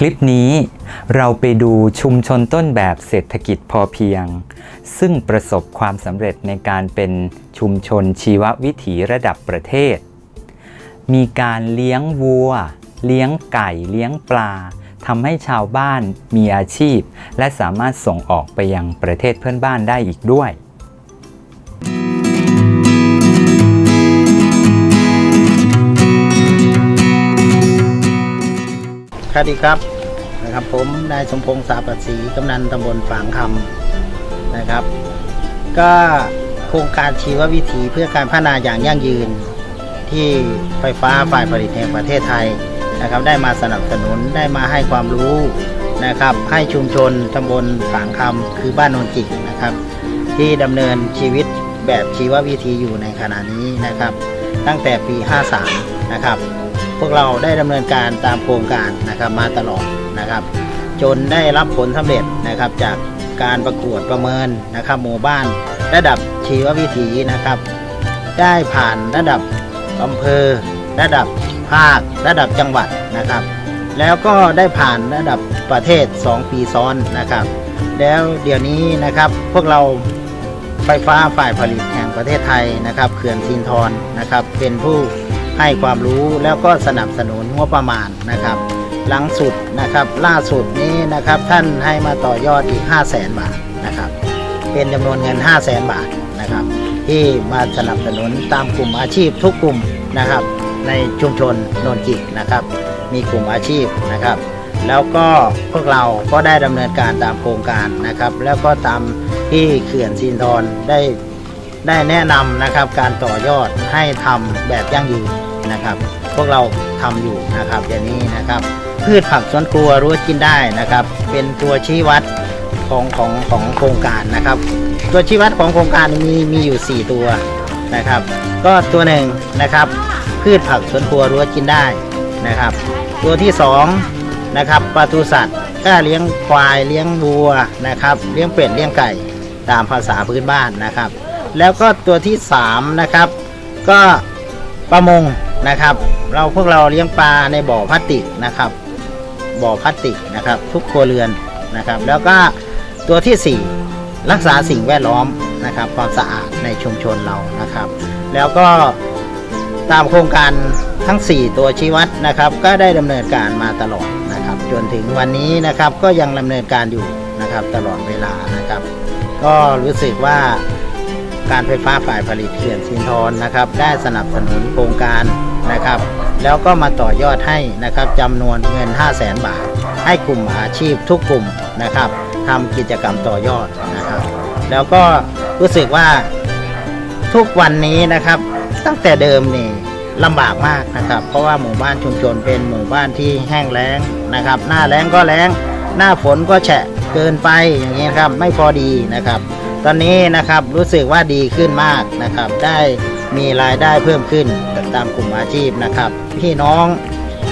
คลิปนี้เราไปดูชุมชนต้นแบบเศรษฐกิจพอเพียง ซึ่งประสบความสำเร็จในการเป็นชุมชนชีววิถีระดับประเทศ มีการเลี้ยงวัว เลี้ยงไก่เลี้ยงปลาทำให้ชาวบ้านมีอาชีพ และสามารถส่งออกไปยังประเทศเพื่อนบ้านได้อีกด้วยสวัสดีครับ นะครับ ผมนายสมพงษ์สาปัสสีกำนันตำบลฝางคำนะครับ ก็โครงการชีววิถีเพื่อการพัฒนาอย่างยั่งยืน ที่ไฟฟ้าฝ่ายผลิตแห่งประเทศไทยนะครับ ได้มาสนับสนุนได้มาให้ความรู้นะครับ ให้ชุมชนตำบลฝางคำคือบ้านโนนจิกนะครับ ที่ดำเนินชีวิตแบบชีววิถีอยู่ในขณะนี้นะครับ ตั้งแต่ปี 53 นะครับ พวกเราได้ดำเนินการตามโครงการนะครับมาตลอดนะครับ จนได้รับผลสำเร็จนะครับจากการประกวดประเมินนะครับหมู่บ้าน ระดับชีววิถีนะครับ ได้ผ่านระดับอำเภอ ระดับภาค ระดับจังหวัดนะครับ แล้วก็ได้ผ่านระดับประเทศ 2 ปีซ้อนนะครับ แล้วเดี๋ยวนี้นะครับพวกเราไฟฟ้าฝ่ายผลิตแห่งประเทศไทยนะครับเขื่อนซินทรนะครับเป็นผู้ ให้ความรู้แล้วก็สนับสนุนงบประมาณนะครับ หลังสุดนะครับล่าสุดนี้นะครับท่านให้มาต่อยอดอีก 5 0 0แสนบาทนะครับ เป็นจำนวนเงิน 5 0 0แสนบาทนะครับ ที่มาสนับสนุนตามกลุ่มอาชีพทุกกลุ่มนะครับ ในชุมชนโนนจิกนะครับ มีกลุ่มอาชีพนะครับ แล้วก็พวกเราก็ได้ดำเนินการตามโครงการนะครับ แล้วก็ตามที่เขื่อนซีนทรได้ได้แนะนำนะครับการต่อยอดให้ทำแบบยั่งยืน นะครับ พวกเราทำอยู่นะครับอย่างนี้นะครับ พืชผักสวนครัวรู้กินได้นะครับ เป็นตัวชี้วัดของของของโครงการนะครับ ตัวชี้วัดของโครงการมีมีอยู่ 4 ตัวนะครับ ก็ตัวหนึ่งนะครับ พืชผักสวนครัวรู้กินได้นะครับ ตัวที่สองนะครับปศุสัตว์ก็เลี้ยงควายเลี้ยงวัวนะครับ เลี้ยงเป็ดเลี้ยงไก่ตามภาษาพื้นบ้านนะครับ แล้วก็ตัวที่สามนะครับ ก็ประมง นะครับ เราพวกเราเลี้ยงปลาในบ่อพลาสติกนะครับ บ่อพลาสติกนะครับ ทุกครัวเรือนนะครับ แล้วก็ตัวที่สี่รักษาสิ่งแวดล้อมนะครับ ความสะอาดในชุมชนเรานะครับ แล้วก็ตามโครงการทั้ง 4 ตัวชี้วัดนะครับ ก็ได้ดำเนินการมาตลอดนะครับ จนถึงวันนี้นะครับก็ยังดำเนินการอยู่นะครับตลอดเวลานะครับ ก็รู้สึกว่าการไฟฟ้าฝ่ายผลิตเขื่อนสินทรนะครับ ได้สนับสนุนโครงการ นะครับ แล้วก็มาต่อยอดให้นะครับจำนวนเงิน 5 0 0แสนบาท ให้กลุ่มอาชีพทุกกลุ่มนะครับทำกิจกรรมต่อยอดนะครับ แล้วก็รู้สึกว่าทุกวันนี้นะครับตั้งแต่เดิมนี่ลำบากมากนะครับ เพราะว่าหมู่บ้านชุมชนเป็นหมู่บ้านที่แห้งแล้งนะครับ หน้าแล้งก็แล้ง หน้าฝนก็แฉะเกินไปอย่างนี้ครับไม่พอดีนะครับ ตอนนี้นะครับรู้สึกว่าดีขึ้นมากนะครับ ได้ มีรายได้เพิ่มขึ้นตามกลุ่มอาชีพนะครับ พี่น้อง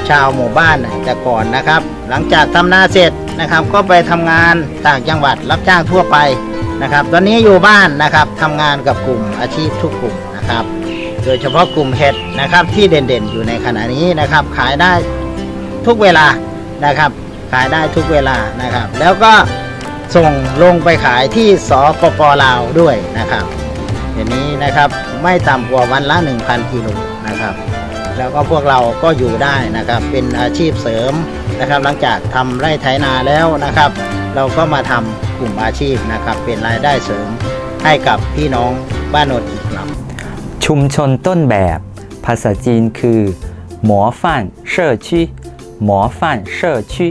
ชาวหมู่บ้านแต่ก่อนนะครับ หลังจากทำนาเสร็จนะครับ ก็ไปทำงานต่างจังหวัดรับจ้างทั่วไปนะครับ ตอนนี้อยู่บ้านนะครับทำงานกับกลุ่มอาชีพทุกกลุ่มนะครับ โดยเฉพาะกลุ่มเห็ดนะครับที่เด่นๆ อยู่ในขณะนี้นะครับ ขายได้ทุกเวลานะครับ ขายได้ทุกเวลานะครับ แล้วก็ส่งลงไปขายที่สปปลาวด้วยนะครับ เดี๋ยวนี้นะครับไม่ต่ำกว่าวันละ 1,000กิโลนะครับ แล้วก็พวกเราก็อยู่ได้นะครับ เป็นอาชีพเสริมนะครับ หลังจากทำไร่ไถนาแล้วนะครับ เราก็มาทำกลุ่มอาชีพนะครับ เป็นรายได้เสริมให้กับพี่น้องบ้านโนนอีกครับชุมชนต้นแบบ ภาษาจีนคือหมอฟ่านเช่อชีหมอฟ่านเช่อชี